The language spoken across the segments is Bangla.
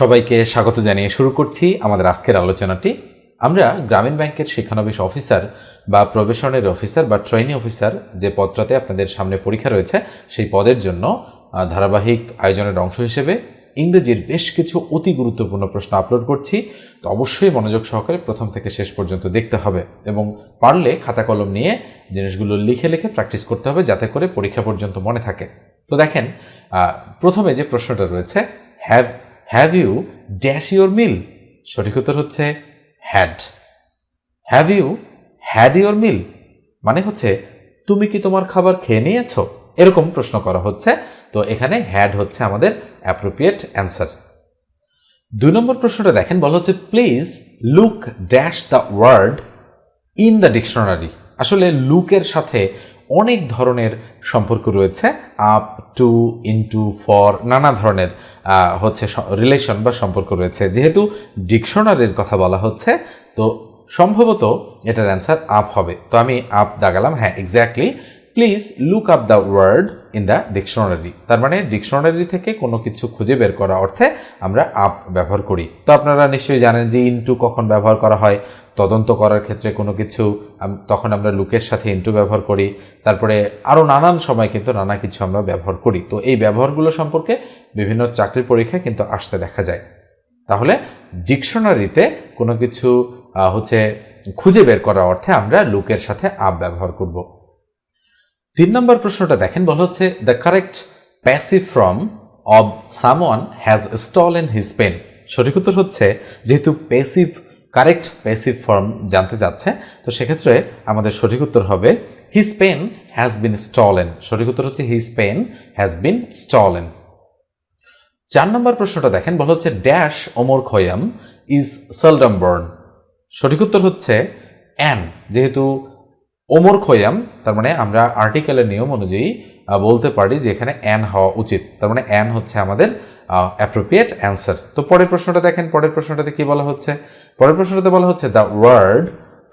সবাইকে স্বাগত জানিয়ে শুরু করছি আমাদের আজকের আলোচনাটি। আমরা গ্রামীণ ব্যাংকের শিক্ষানবিশ অফিসার বা প্রবেশনের অফিসার বা ট্রেনিং অফিসার যে পদটাতে আপনাদের সামনে পরীক্ষা রয়েছে, সেই পদের জন্য ধারাবাহিক আয়োজনের অংশ হিসেবে ইংরেজির বেশ কিছু অতি গুরুত্বপূর্ণ প্রশ্ন আপলোড করছি। তো অবশ্যই মনোযোগ সহকারে প্রথম থেকে শেষ পর্যন্ত দেখতে হবে এবং পারলে খাতা কলম নিয়ে জিনিসগুলো লিখে লিখে প্র্যাকটিস করতে হবে যাতে করে পরীক্ষা পর্যন্ত মনে থাকে। তো দেখেন প্রথমে যে প্রশ্নটা রয়েছে have have you dash your meal সঠিক উত্তর হচ্ছে had have you had your meal মানে হচ্ছে, তুমি কি তোমার খাবার খেয়ে নিয়েছো? এরকম প্রশ্ন করা হচ্ছে। তো এখানে হ্যাড হচ্ছে আমাদের অ্যাপ্রোপ্রিয়েট অ্যান্সার দুই নম্বর প্রশ্নটা দেখেন, বলা হচ্ছে please look dash the word in the dictionary আসলে লুকের সাথে অনেক ধরনের সম্পর্ক রয়েছে আপ টু ইনটু ফর নানা ধরনের। হচ্ছে রিলেশন বা সম্পর্ক রয়েছে। যেহেতু ডিকশনারির কথা বলা হচ্ছে, তো সম্ভবত এটার অ্যান্সার আপ হবে। তো আমি আপ দাগালাম হ্যাঁ exactly please look up the word in the dictionary তার মানে ডিকশনারি থেকে কোনো কিছু খুঁজে বের করা অর্থে আমরা আপ ব্যবহার করি। তো আপনারা নিশ্চয়ই জানেন যে ইনটু কখন ব্যবহার করা হয়। তদন্ত করার ক্ষেত্রে কোনো কিছু তখন আমরা লুকের সাথে ইনটু ব্যবহার করি। তারপরে আরও নানান সময় কিন্তু নানা কিছু আমরা ব্যবহার করি। তো এই ব্যবহারগুলো সম্পর্কে বিভিন্ন চাকরির পরীক্ষায় কিন্তু আসতে দেখা যায়। তাহলে ডিকশনারিতে কোনো কিছু হচ্ছে খুঁজে বের করার অর্থে আমরা লুকের সাথে আপ ব্যবহার করব। তিন নম্বর প্রশ্নটা দেখেন, বলা হচ্ছে the correct passive form of someone has stole in his pen সঠিক উত্তর হচ্ছে, যেহেতু প্যাসিভ কারেক্ট প্যাসিভ ফর্ম জানতে যাচ্ছে, তো সেক্ষেত্রে আমাদের সঠিক উত্তর হবে his pen has been stolen সঠিক উত্তর হচ্ছে his pen has been stolen চার নম্বর প্রশ্নটা দেখেন, বলা হচ্ছে dash Omar Khayyam is seldom born সঠিক উত্তর হচ্ছে অ্যান যেহেতু ওমর খয়াম তার মানে আমরা আর্টিকেলের নিয়ম অনুযায়ী বলতে পারি যে এখানে অ্যান হওয়া উচিত। তার মানে অ্যান হচ্ছে আমাদের অ্যাপ্রোপ্রিয়েট অ্যান্সার তো পরের প্রশ্নটা দেখেন, পরের প্রশ্নটাতে কি বলা হচ্ছে? পরের প্রশ্নটাতে বলা হচ্ছে দ্য ওয়ার্ড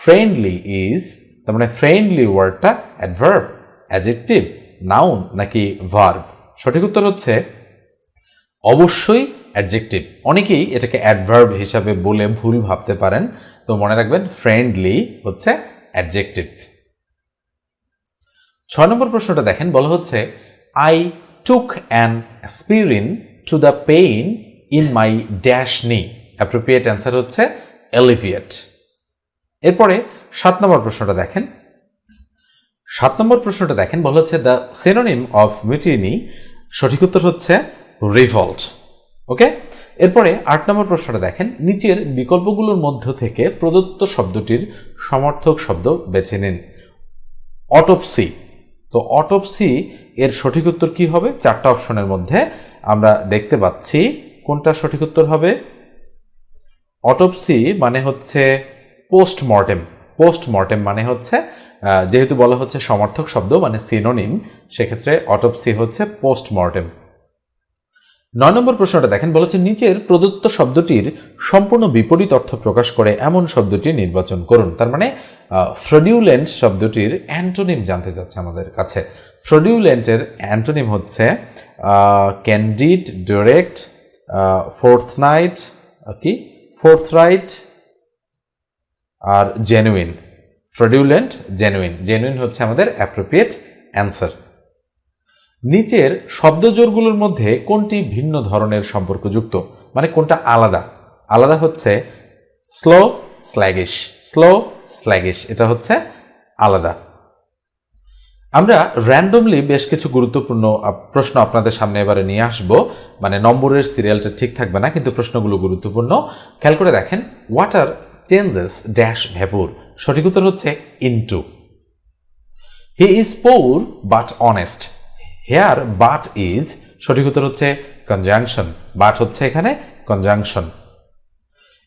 ফ্রেন্ডলি ইজ তার মানে ফ্রেন্ডলি ওয়ার্ডটা অ্যাডভার্ব অ্যাজেক্টিভ নাউন নাকি ভার্ব সঠিক উত্তর হচ্ছে অবশ্যই অ্যাডজেক্টিভ অনেকেই এটাকে অ্যাডভার্ব হিসাবে বলে ভুল ভাবতে পারেন। তো মনে রাখবেন ফ্রেন্ডলি হচ্ছে অ্যাডজেক্টিভ ছয় নম্বর প্রশ্নটা দেখেন, বলা হচ্ছে I took an aspirin to the pain in my dash knee appropriate answer হচ্ছে এলিভিয়েট এরপরে সাত নম্বর প্রশ্নটা দেখেন। সাত নম্বর প্রশ্নটা দেখেন, বলা হচ্ছে দ্য সিনোনিম অফ মিটিনি সঠিক উত্তর হচ্ছে রিভল্ট ওকে এরপরে আট নম্বর প্রশ্নটা দেখেন। নিচের বিকল্পগুলোর মধ্য থেকে প্রদত্ত শব্দটির সমর্থক শব্দ বেছে নিন। অটোপসি তো অটোপসি এর সঠিক উত্তর কি হবে? চারটা অপশনের মধ্যে আমরা দেখতে পাচ্ছি কোনটা সঠিক উত্তর হবে? অটোপসি মানে হচ্ছে পোস্টমর্টেম পোস্টমর্টেম মানে হচ্ছে যেহেতু বলা হচ্ছে সমর্থক শব্দ মানে সিনোনিম সেক্ষেত্রে অটোপসি হচ্ছে পোস্টমর্টেম নয় নম্বর প্রশ্নটা দেখেন, বলেছে নিচের প্রদত্ত শব্দটির সম্পূর্ণ বিপরীত অর্থ প্রকাশ করে এমন শব্দটি নির্বাচন করুন। তার মানে ফ্রডিউলেন্ট শব্দটির অ্যান্টোনিম জানতে চাচ্ছে আমাদের কাছে। ফ্রডিউলেন্টের অ্যান্টোনিম হচ্ছে ক্যান্ডিড, ডিরেক্ট ফোর্থ নাইট কি? ফোর্থ রাইট আর জেনুইন। Fraudulent, genuine. জেনুইন হচ্ছে আমাদের অ্যাপ্রোপ্রিয়েট অ্যান্সার। নিচের শব্দজোরগুলোর মধ্যে কোনটি ভিন্ন ধরনের সম্পর্কযুক্ত? মানে কোনটা আলাদা? আলাদা হচ্ছে স্লো স্ল্যাগিশ স্লো স্ল্যাগিশ এটা হচ্ছে আলাদা। আমরা র্যান্ডমলি বেশ কিছু গুরুত্বপূর্ণ প্রশ্ন আপনাদের সামনে এবারে নিয়ে আসব। মানে নম্বরের সিরিয়ালটা ঠিক থাকবে না, কিন্তু প্রশ্নগুলো গুরুত্বপূর্ণ। খেয়াল করে দেখেন ওয়াটার চেঞ্জেস ড্যাশ ভ্যাপুর সঠিক উত্তর হচ্ছে into he is poor but honest here but is সঠিক উত্তর হচ্ছে কনজাংশন বাট হচ্ছে এখানে কনজাংশন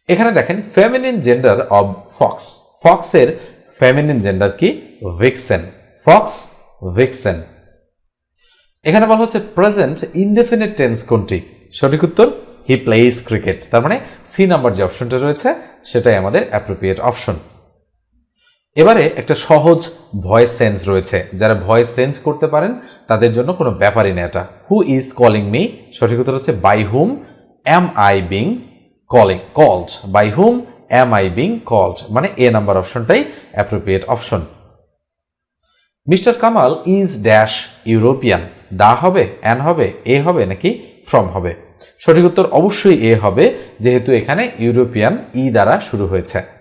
এখানে দেখেন ফেমিনিন জেন্ডার অব ফক্স ফক্সের ফেমিনিন জেন্ডার কি? ভিক্সেন ফক্স ভিক্সেন এখানে বলা হচ্ছে প্রেজেন্ট ইনডেফিনিট টেন্স কোনটি? সঠিক উত্তর হি প্লেইজ ক্রিকেট তার মানে সি নাম্বার যে অপশনটা রয়েছে, সেটাই আমাদের অ্যাপ্রোপ্রিয়েট অপশন এবারে একটা সহজ ভয়েস সেন্স রয়েছে। যারা ভয়েস সেন্স করতে পারেন, তাদের জন্য কোনো ব্যাপারই না এটা। হু ইজ কলিং মি সঠিক উত্তর হচ্ছে by whom am I being calling called by whom am I being called মানে A number অপশনটাই appropriate option Mister Kamal is dash European দা হবে অ্যান হবে এ হবে, নাকি ফ্রম হবে? সঠিক উত্তর অবশ্যই এ হবে, যেহেতু এখানে ইউরোপিয়ান ই দ্বারা শুরু হয়েছে।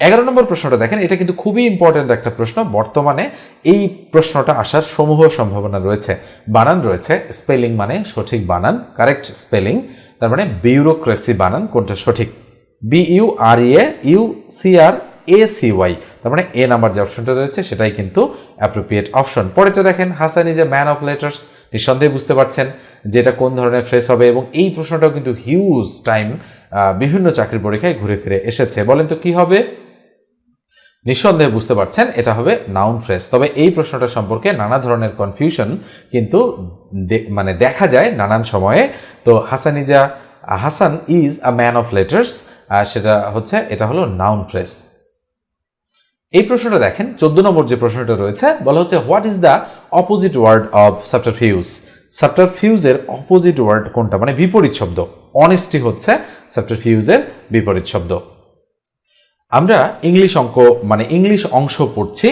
এগারো নম্বর প্রশ্নটা দেখেন, এটা কিন্তু খুবই ইম্পর্টেন্ট একটা প্রশ্ন। বর্তমানে এই প্রশ্নটা আসার সমূহ সম্ভাবনা রয়েছে। বানান রয়েছে, স্পেলিং মানে সঠিক বানান কারেক্ট স্পেলিং, তার মানে বিউরোক্রেসি বানান, কোনটা সঠিক? B U R A U C R A C Y তার মানে এ নাম্বার যে অপশনটা রয়েছে, সেটাই কিন্তু অ্যাপ্রোপ্রিয়েট অপশন পরেটা দেখেন Hasan is a man of letters নিঃসন্দেহে বুঝতে পারছেন যে এটা কোন ধরনের ফ্রেস হবে, এবং এই প্রশ্নটাও কিন্তু হিউজ টাইম বিভিন্ন চাকরির পরীক্ষায় ঘুরে ফিরে এসেছে। বলেন তো কি হবে? নিঃসন্দেহে বুঝতে পারছেন, এটা হবে নাউন ফ্রেস তবে এই প্রশ্নটা সম্পর্কে নানা ধরনের কনফিউশন কিন্তু মানে দেখা যায় নানান সময়ে। তো Hasan is a, Hasan is a man of letters সেটা হচ্ছে, এটা হলো নাউন ফ্রেস এই প্রশ্নটা দেখেন, চোদ্দ নম্বর যে প্রশ্নটা রয়েছে, বলা হচ্ছে what is the opposite word of subterfuge সাবটারফিউজের opposite word কোনটা? মানে বিপরীত শব্দ। অনেস্টি হচ্ছে সাবটারফিউজের বিপরীত শব্দ। আমরা ইংলিশ অঙ্ক মানে ইংলিশ অংশ পড়ছি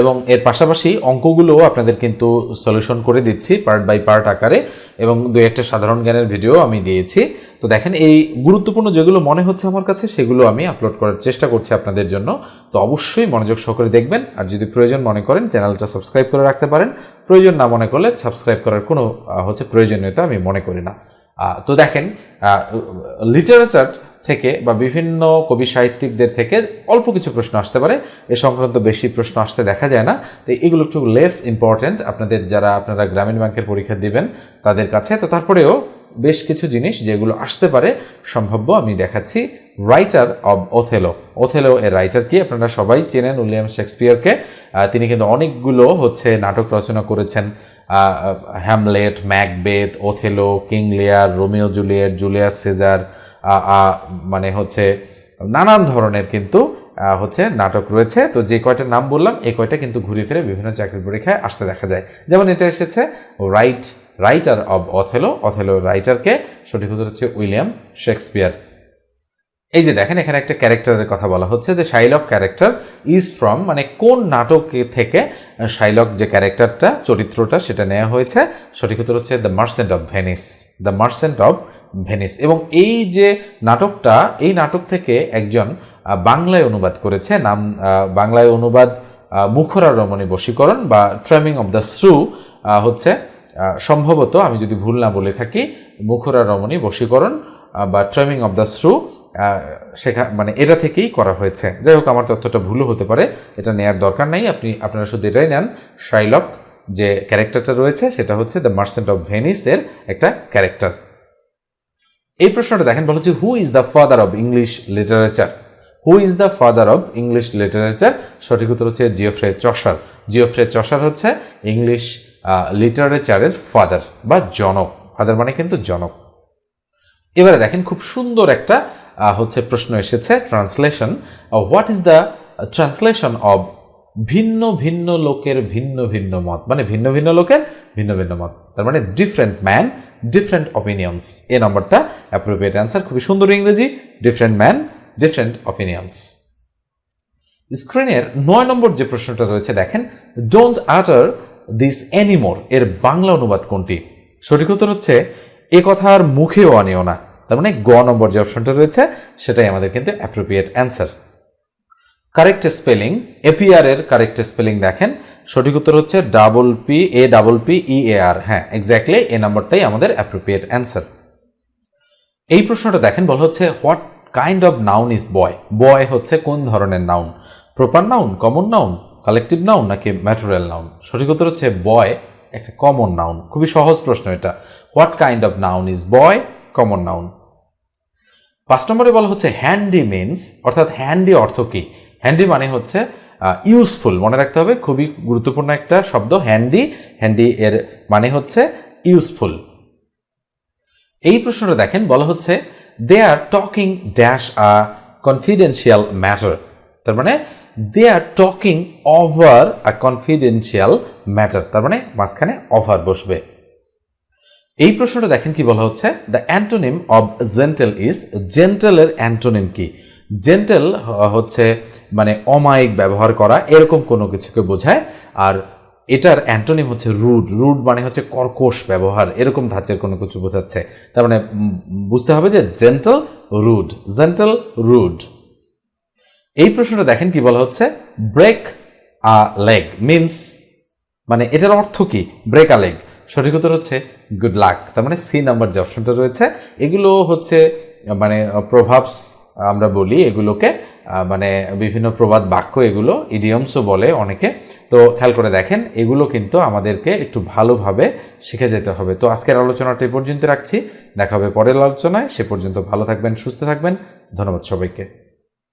এবং এর পাশাপাশি অঙ্কগুলোও আপনাদের কিন্তু সলিউশন করে দিচ্ছি পার্ট বাই পার্ট আকারে এবং দু একটা সাধারণ জ্ঞানের ভিডিও আমি দিয়েছি। তো দেখেন, এই গুরুত্বপূর্ণ যেগুলো মনে হচ্ছে আমার কাছে, সেগুলো আমি আপলোড করার চেষ্টা করছি আপনাদের জন্য। তো অবশ্যই মনোযোগ সহকারে দেখবেন। আর যদি প্রয়োজন মনে করেন, চ্যানেলটা সাবস্ক্রাইব করে রাখতে পারেন। প্রয়োজন না মনে করলে সাবস্ক্রাইব করার কোনো হচ্ছে প্রয়োজনীয়তা আমি মনে করি না। তো দেখেন লিটারেচার থেকে বা বিভিন্ন কবি সাহিত্যিকদের থেকে অল্প কিছু প্রশ্ন আসতে পারে। এ সংক্রান্ত বেশি প্রশ্ন আসতে দেখা যায় না। তো এগুলো একটু লেস ইম্পর্ট্যান্ট আপনাদের যারা, আপনারা গ্রামীণ ব্যাংকের পরীক্ষা দিবেন তাদের কাছে। তো তারপরেও বেশ কিছু জিনিস যেগুলো আসতে পারে। সম্ভাব্য আমি দেখাচ্ছি রাইটার অব ওথেলো ওথেলো এর রাইটার কি? আপনারা সবাই চেনেন উইলিয়াম শেক্সপিয়ারকে। তিনি কিন্তু অনেকগুলো হচ্ছে নাটক রচনা করেছেন। Hamlet Macbeth Othello King Lear Romeo Juliet Julius Caesar মানে হচ্ছে নানান ধরনের কিন্তু হচ্ছে নাটক রয়েছে। তো যে কয়টা নাম বললাম, এই কয়টা কিন্তু ঘুরে ফিরে বিভিন্ন চাকরির পরীক্ষায় আসতে দেখা যায়। যেমন এটা এসেছে write writer of Othello Othello রাইটারকে সঠিক উত্তর হচ্ছে উইলিয়াম শেক্সপিয়ার। এই যে দেখেন, এখানে একটা ক্যারেক্টারের কথা বলা হচ্ছে যে শাইলক ক্যারেক্টার ইজ ফ্রম মানে কোন নাটক থেকে শাইলক যে ক্যারেক্টারটা চরিত্রটা সেটা নেওয়া হয়েছে? সঠিক উত্তর হচ্ছে the Merchant of Venice the Merchant of Venice এবং এই যে নাটকটা, এই নাটক থেকে একজন বাংলায় অনুবাদ করেছে, নাম বাংলায় অনুবাদ মুখরা রমণী বশীকরণ বা ট্রেমিং অফ দ্য শ্রু হচ্ছে সম্ভবত আমি যদি ভুল না বলে থাকি, মুখরা রমণী বশীকরণ বা ট্রেমিং অফ দ্য শ্রু শেখা মানে এটা থেকেই করা হয়েছে। যাই হোক, আমার তথ্যটা ভুলও হতে পারে, এটা নেয়ার দরকার নেই। আপনি, আপনারা শুধু এটাই নেন শাইলক যে ক্যারেক্টারটা রয়েছে, সেটা হচ্ছে দ্য মার্সেন্ট অফ ভেনিস এর একটা ক্যারেক্টার এই প্রশ্নটা দেখেন, বলা হচ্ছে who is the father of English literature who is the father of English literature সঠিক উত্তর হচ্ছে জিওফ্রে চসার জিওফ্রে চসার হচ্ছে ইংলিশ লিটারেচারের ফাদার বা জনক। ফাদার মানে কিন্তু জনক। এবারে দেখেন খুব সুন্দর একটা হচ্ছে প্রশ্ন এসেছে translation what is the translation of ভিন্ন ভিন্ন লোকের ভিন্ন ভিন্ন মত? মানে ভিন্ন ভিন্ন লোকের ভিন্ন ভিন্ন মত। তার মানে different man different opinions A নম্বরটা অ্যাপ্রোপ্রিয়েট অ্যান্সার খুবই সুন্দর ইংরেজি ডিফারেন্ট ম্যান ডিফারেন্ট অপিনিয়ন্স স্ক্রিনের নয় নম্বর যে প্রশ্নটা রয়েছে, দেখেন ডোন্ট আটার দিস এনিমোর এর বাংলা অনুবাদ কোনটি? সঠিক উত্তর হচ্ছে, এ কথা আর মুখেও আনিও না। তার মানে গ নম্বর যে অপশনটা রয়েছে, সেটাই আমাদের কিন্তু appropriate answer correct spelling APR এর কারেক্ট স্পেলিং দেখেন। সঠিক উত্তর হচ্ছে double P A double P E A R হ্যাঁ এক্স্যাক্টলি এ নাম্বারটাই আমাদের অ্যাপ্রোপ্রিয়েট অ্যান্সার এই প্রশ্নটা দেখেন, বলা হচ্ছে what kind of noun is boy boy হচ্ছে কোন ধরনের noun proper noun common noun collective noun নাকি ম্যাটেরিয়াল নাউন সঠিক উত্তর হচ্ছে বয় একটা কমন নাউন খুবই সহজ প্রশ্ন এটা। What kind of noun is boy common noun পাঁচ নম্বরে বলা হচ্ছে হ্যান্ডি মিনস অর্থাৎ হ্যান্ডি অর্থ কি? হ্যান্ডি মানে হচ্ছে ইউজফুল মনে রাখতে হবে। খুবই গুরুত্বপূর্ণ একটা শব্দ হ্যান্ডি হ্যান্ডি এর মানে হচ্ছে ইউজফুল এই প্রশ্নটা দেখেন, বলা হচ্ছে they are talking dash a confidential matter তার মানে they are talking over a confidential matter তার মানে মাঝখানে ওভার বসবে। এই প্রশ্নটা দেখেন কি বলা হচ্ছে? The antonym of gentle is জেন্টেলের antonym কি? জেন্টেল হচ্ছে মানে অমায়িক ব্যবহার করা, এরকম কোনো কিছুকে বোঝায়। আর এটার অ্যান্টোনিম হচ্ছে রুড রুড মানে হচ্ছে কর্কশ ব্যবহার, এরকম ধাঁচের কোনো কিছু বোঝাচ্ছে। তার মানে বুঝতে হবে যে জেন্টাল রুড জেন্টাল রুড। এই প্রশ্নটা দেখেন কি বলা হচ্ছে? ব্রেক আ লেগ মিন্স মানে এটার অর্থ কি? ব্রেক আ লেগ সঠিক উত্তর হচ্ছে গুড লাক তার মানে সি নাম্বার যে অপশনটা রয়েছে, এগুলো হচ্ছে মানে প্রভাবস আমরা বলি, এগুলোকে মানে বিভিন্ন প্রবাদ বাক্য এগুলো ইডিয়মসও বলে অনেকে। তো খেয়াল করে দেখেন, এগুলো কিন্তু আমাদেরকে একটু ভালোভাবে শিখে যেতে হবে। তো আজকের আলোচনাটা এ পর্যন্ত রাখছি। দেখা হবে পরের আলোচনায়। সে পর্যন্ত ভালো থাকবেন, সুস্থ থাকবেন। ধন্যবাদ সবাইকে।